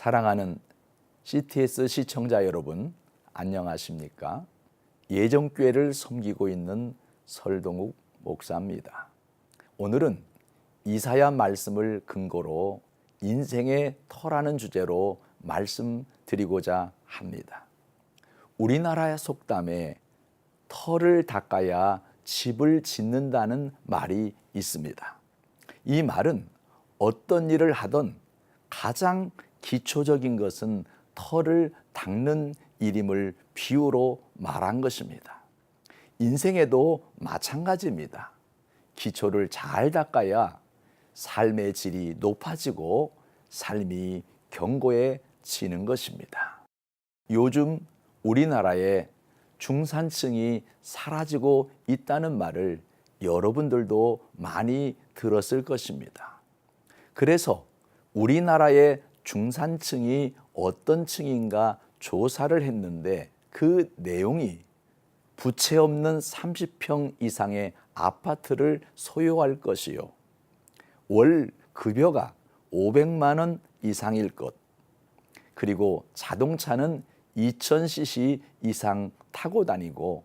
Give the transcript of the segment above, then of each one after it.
사랑하는 CTS 시청자 여러분, 안녕하십니까? 예정교회를 섬기고 있는 설동욱 목사입니다. 오늘은 이사야 말씀을 근거로 인생의 터라는 주제로 말씀드리고자 합니다. 우리나라의 속담에 터를 닦아야 집을 짓는다는 말이 있습니다. 이 말은 어떤 일을 하던 가장 기초적인 것은 터를 닦는 일임을 비유로 말한 것입니다. 인생에도 마찬가지입니다. 기초를 잘 닦아야 삶의 질이 높아지고 삶이 견고해지는 것입니다. 요즘 우리나라에 중산층이 사라지고 있다는 말을 여러분들도 많이 들었을 것입니다. 그래서 우리나라의 중산층이 어떤 층인가 조사를 했는데 그 내용이 부채 없는 30평 이상의 아파트를 소유할 것이요. 월 급여가 500만 원 이상일 것. 그리고 자동차는 2000cc 이상 타고 다니고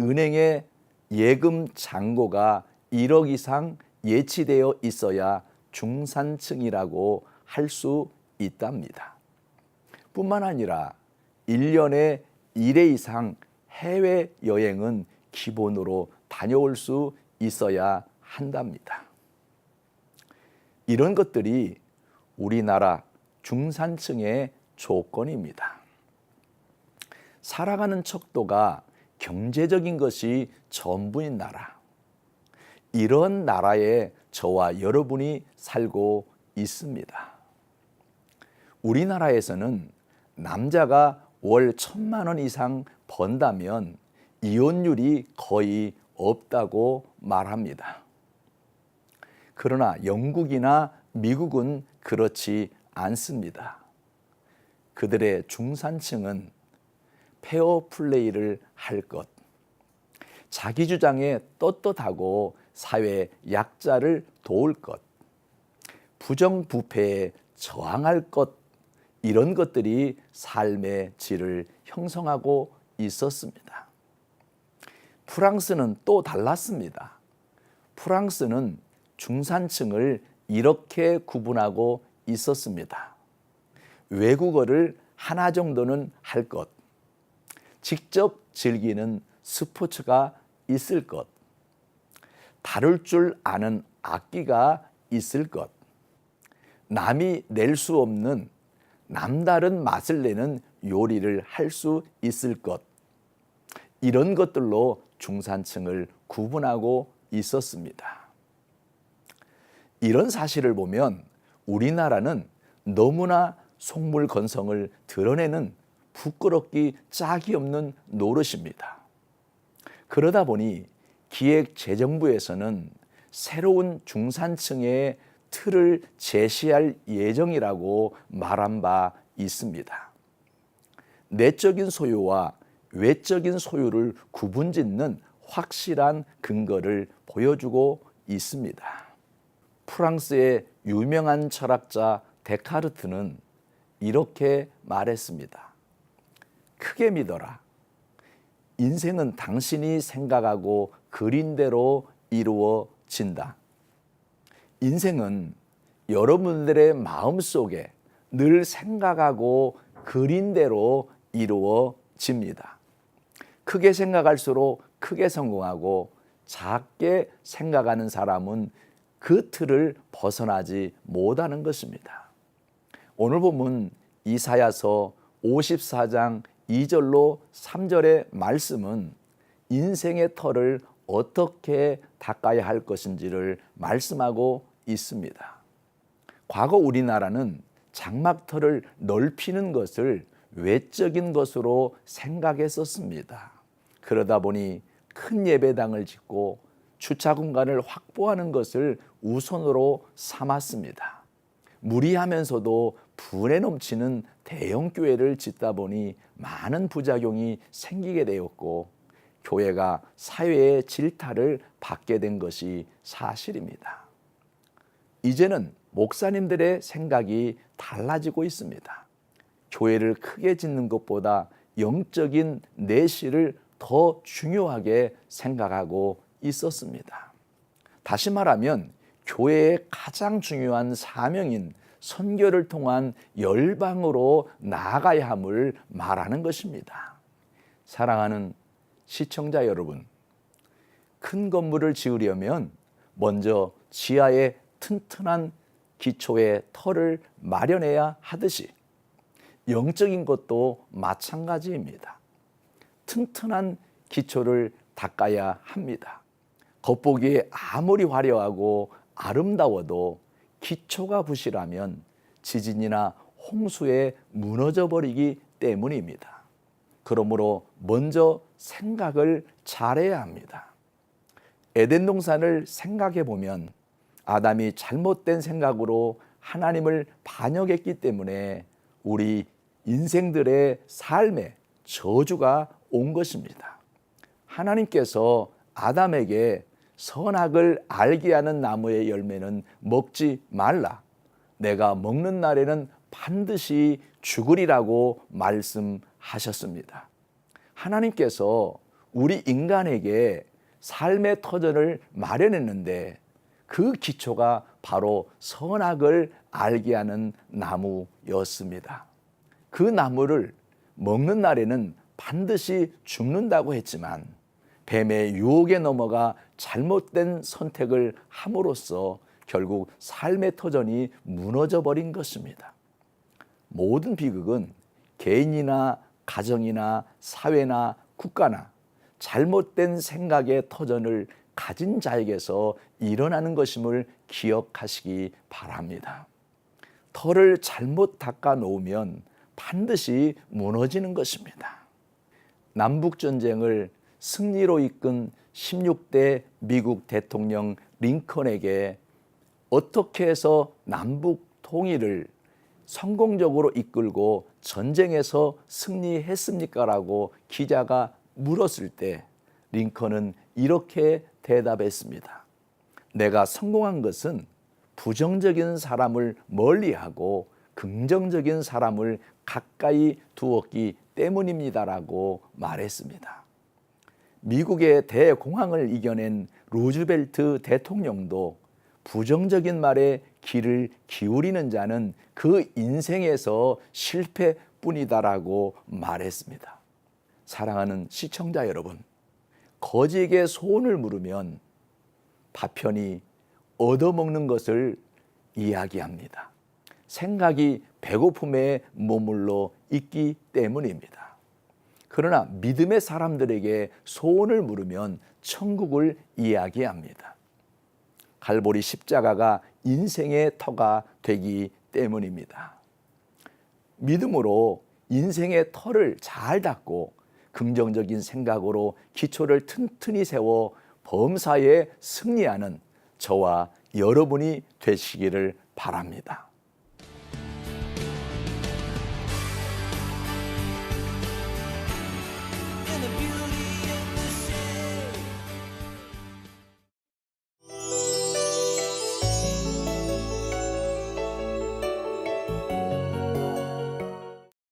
은행에 예금 잔고가 1억 이상 예치되어 있어야 중산층이라고 할 수 있답니다. 뿐만 아니라 1년에 1회 이상 해외 여행은 기본으로 다녀올 수 있어야 한답니다. 이런 것들이 우리나라 중산층의 조건입니다. 살아가는 척도가 경제적인 것이 전부인 나라. 이런 나라에 저와 여러분이 살고 있습니다. 우리나라에서는 남자가 월 천만 원 이상 번다면 이혼율이 거의 없다고 말합니다. 그러나 영국이나 미국은 그렇지 않습니다. 그들의 중산층은 페어 플레이를 할 것, 자기 주장에 떳떳하고 사회 약자를 도울 것, 부정부패에 저항할 것, 이런 것들이 삶의 질을 형성하고 있었습니다. 프랑스는 또 달랐습니다. 프랑스는 중산층을 이렇게 구분하고 있었습니다. 외국어를 하나 정도는 할 것, 직접 즐기는 스포츠가 있을 것, 다룰 줄 아는 악기가 있을 것, 남이 낼 수 없는 남다른 맛을 내는 요리를 할 수 있을 것, 이런 것들로 중산층을 구분하고 있었습니다. 이런 사실을 보면 우리나라는 너무나 속물 건성을 드러내는 부끄럽기 짝이 없는 노릇입니다. 그러다 보니 기획재정부에서는 새로운 중산층의 틀을 제시할 예정이라고 말한 바 있습니다. 내적인 소유와 외적인 소유를 구분짓는 확실한 근거를 보여주고 있습니다. 프랑스의 유명한 철학자 데카르트는 이렇게 말했습니다. 크게 믿어라. 인생은 당신이 생각하고 그린 대로 이루어진다. 인생은 여러분들의 마음 속에 늘 생각하고 그린 대로 이루어집니다. 크게 생각할수록 크게 성공하고 작게 생각하는 사람은 그 틀을 벗어나지 못하는 것입니다. 오늘 보면 이사야서 54장 2절로 3절의 말씀은 인생의 털을 어떻게 닦아야 할 것인지를 말씀하고 있습니다. 과거 우리나라는 장막털을 넓히는 것을 외적인 것으로 생각했었습니다. 그러다 보니 큰 예배당을 짓고 주차 공간을 확보하는 것을 우선으로 삼았습니다. 무리하면서도 분에 넘치는 대형 교회를 짓다 보니 많은 부작용이 생기게 되었고 교회가 사회의 질타를 받게 된 것이 사실입니다. 이제는 목사님들의 생각이 달라지고 있습니다. 교회를 크게 짓는 것보다 영적인 내실을 더 중요하게 생각하고 있었습니다. 다시 말하면 교회의 가장 중요한 사명인 선교를 통한 열방으로 나아가야 함을 말하는 것입니다. 사랑하는 시청자 여러분, 큰 건물을 지으려면 먼저 지하에 튼튼한 기초의 터를 마련해야 하듯이 영적인 것도 마찬가지입니다. 튼튼한 기초를 닦아야 합니다. 겉보기에 아무리 화려하고 아름다워도 기초가 부실하면 지진이나 홍수에 무너져 버리기 때문입니다. 그러므로 먼저 생각을 잘해야 합니다. 에덴 동산을 생각해 보면 아담이 잘못된 생각으로 하나님을 반역했기 때문에 우리 인생들의 삶에 저주가 온 것입니다. 하나님께서 아담에게 선악을 알게 하는 나무의 열매는 먹지 말라. 내가 먹는 날에는 반드시 죽으리라고 말씀하셨습니다. 하나님께서 우리 인간에게 삶의 터전을 마련했는데 그 기초가 바로 선악을 알게 하는 나무였습니다. 그 나무를 먹는 날에는 반드시 죽는다고 했지만 뱀의 유혹에 넘어가 잘못된 선택을 함으로써 결국 삶의 터전이 무너져 버린 것입니다. 모든 비극은 개인이나 가정이나 사회나 국가나 잘못된 생각의 터전을 가진 자에게서 일어나는 것임을 기억하시기 바랍니다. 털을 잘못 닦아 놓으면 반드시 무너지는 것입니다. 남북 전쟁을 승리로 이끈 16대 미국 대통령 링컨에게 어떻게 해서 남북 통일을 성공적으로 이끌고 전쟁에서 승리했습니까? 라고 기자가 물었을 때 링컨은 이렇게 대답했습니다. 내가 성공한 것은 부정적인 사람을 멀리하고 긍정적인 사람을 가까이 두었기 때문입니다라고 말했습니다. 미국의 대공황을 이겨낸 루즈벨트 대통령도 부정적인 말에 귀를 기울이는 자는 그 인생에서 실패뿐이다라고 말했습니다. 사랑하는 시청자 여러분, 거지에게 소원을 물으면 파편이 얻어먹는 것을 이야기합니다. 생각이 배고픔에 머물러 있기 때문입니다. 그러나 믿음의 사람들에게 소원을 물으면 천국을 이야기합니다. 갈보리 십자가가 인생의 터가 되기 때문입니다. 믿음으로 인생의 터를 잘 닦고 긍정적인 생각으로 기초를 튼튼히 세워 범사에 승리하는 저와 여러분이 되시기를 바랍니다.